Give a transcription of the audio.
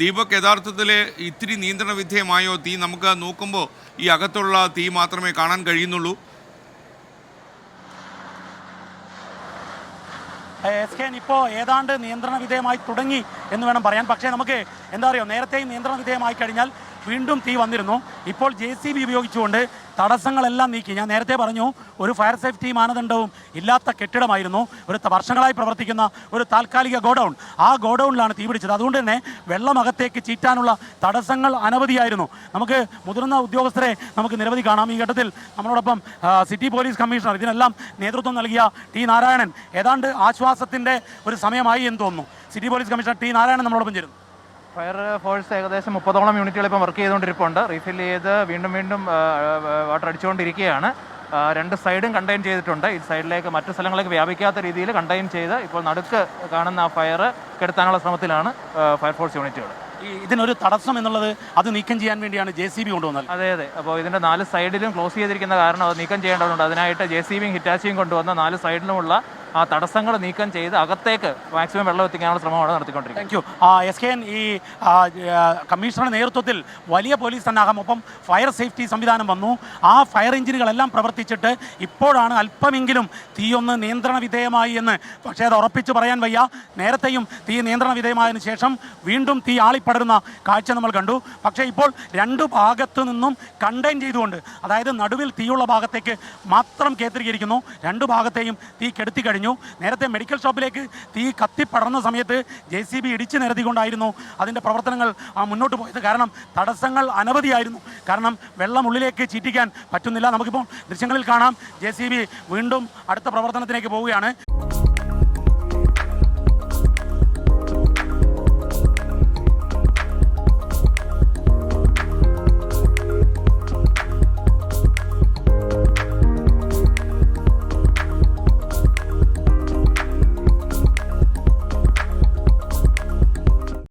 ദീപക് യഥാർത്ഥത്തിൽ ഇത്തിരി നിയന്ത്രണ വിധേയമായോ തീ നമുക്ക് നോക്കുമ്പോൾ ഈ അകത്തുള്ള തീ മാത്രമേ കാണാൻ കഴിയുന്നുള്ളൂ? എസ് കെ ഇപ്പോൾ ഏതാണ്ട് നിയന്ത്രണ വിധേയമായി തുടങ്ങി എന്ന് വേണം പറയാൻ. പക്ഷേ നമുക്ക് എന്താ പറയുക നേരത്തെയും നിയന്ത്രണ വിധേയമായി കഴിഞ്ഞാൽ വീണ്ടും തീ വന്നിരുന്നു. ഇപ്പോൾ ജെ സി ബി ഉപയോഗിച്ചുകൊണ്ട് തടസ്സങ്ങളെല്ലാം നീക്കി. ഞാൻ നേരത്തെ പറഞ്ഞു ഒരു ഫയർ സേഫ്റ്റി മാനദണ്ഡവും ഇല്ലാത്ത കെട്ടിടമായിരുന്നു. ഒരു വർഷങ്ങളായി പ്രവർത്തിക്കുന്ന ഒരു താൽക്കാലിക ഗോഡൗൺ. ആ ഗോഡൗണിലാണ് തീ പിടിച്ചത്. അതുകൊണ്ട് തന്നെ വെള്ളം അകത്തേക്ക് ചീറ്റാനുള്ള തടസ്സങ്ങൾ അനവധിയായിരുന്നു. നമുക്ക് മുതിർന്ന ഉദ്യോഗസ്ഥരെ നമുക്ക് നിരവധി കാണാം. ഈ ഘട്ടത്തിൽ നമ്മളോടൊപ്പം സിറ്റി പോലീസ് കമ്മീഷണർ ഇതിനെല്ലാം നേതൃത്വം നൽകിയ ടി നാരായണൻ. ഏതാണ്ട് ആശ്വാസത്തിന്റെ ഒരു സമയമായി എന്ന് തോന്നുന്നു. City police commissioner T Narayanan നമ്മളോടൊപ്പം ചേരുന്നു. ഫയർ ഫോഴ്സ് ഏകദേശം മുപ്പതോളം യൂണിറ്റുകൾ ഇപ്പം വർക്ക് ചെയ്തുകൊണ്ടിരിപ്പുണ്ട്. റീഫിൽ ചെയ്ത് വീണ്ടും വീണ്ടും വാട്ടർ അടിച്ചുകൊണ്ടിരിക്കുകയാണ്. രണ്ട് സൈഡും കണ്ടെയ്ൻ ചെയ്തിട്ടുണ്ട്. ഈ സൈഡിലേക്ക് മറ്റു സ്ഥലങ്ങളിലേക്ക് വ്യാപിക്കാത്ത രീതിയിൽ കണ്ടെയ്ൻ ചെയ്ത് ഇപ്പോൾ നടുക്ക് കാണുന്ന ആ ഫയർ കെടുത്താനുള്ള ശ്രമത്തിലാണ് ഫയർഫോഴ്സ് യൂണിറ്റുകൾ. ഇതിനൊരു തടസ്സം എന്നുള്ളത് അത് നീക്കം ചെയ്യാൻ വേണ്ടിയാണ് ജെ സി ബി കൊണ്ടുവന്നത്. അതെ അതെ. അപ്പോൾ ഇതിന്റെ നാല് സൈഡിലും ക്ലോസ് ചെയ്തിരിക്കുന്ന കാരണം അത് നീക്കം ചെയ്യേണ്ടതുണ്ട്. അതിനായിട്ട് ജെ സി ബിയും ഹിറ്റാച്ചിയും കൊണ്ടുവന്ന നാല് സൈഡിലുമുള്ള ആ തടസ്സങ്ങൾ നീക്കം ചെയ്ത് അകത്തേക്ക് മാക്സിമം വെള്ളം എത്തിക്കാനുള്ള ശ്രമമാണ് നടത്തിക്കൊണ്ടിരിക്കുന്നത് thank you S K N ഈ കമ്മീഷണറുടെ നേതൃത്വത്തിൽ വലിയ പോലീസ് സന്നാഹം ഒപ്പം ഫയർ സേഫ്റ്റി സംവിധാനം വന്നു. ആ ഫയർ എഞ്ചിനുകളെല്ലാം പ്രവർത്തിച്ചിട്ട് ഇപ്പോഴാണ് അല്പമെങ്കിലും തീ ഒന്ന് നിയന്ത്രണ വിധേയമായി എന്ന് പക്ഷേ അത് ഉറപ്പിച്ച് പറയാൻ വയ്യ. നേരത്തെയും തീ നിയന്ത്രണ വിധേയമായതിനു ശേഷം വീണ്ടും തീ ആളിപ്പടരുന്ന കാഴ്ച നമ്മൾ കണ്ടു. പക്ഷേ ഇപ്പോൾ രണ്ട് ഭാഗത്തു നിന്നും കണ്ടെയ്ൻ ചെയ്തുകൊണ്ട് അതായത് നടുവിൽ തീയുള്ള ഭാഗത്തേക്ക് മാത്രം കേന്ദ്രീകരിക്കുന്നു. രണ്ട് ഭാഗത്തെയും തീ കെടുത്തി കഴിഞ്ഞു. നേരത്തെ മെഡിക്കൽ ഷോപ്പിലേക്ക് തീ കത്തിപ്പടർന്ന സമയത്ത് ജെ സി ബി ഇടിച്ചു നിരത്തിക്കൊണ്ടായിരുന്നു അതിന്റെ പ്രവർത്തനങ്ങൾ മുന്നോട്ട് പോയത്. കാരണം തടസ്സങ്ങൾ അനവധിയായിരുന്നു. കാരണം വെള്ളം ഉള്ളിലേക്ക് ചീറ്റിക്കാൻ പറ്റുന്നില്ല. നമുക്കിപ്പോൾ ദൃശ്യങ്ങളിൽ കാണാം. ജെ വീണ്ടും അടുത്ത പ്രവർത്തനത്തിലേക്ക് പോവുകയാണ്.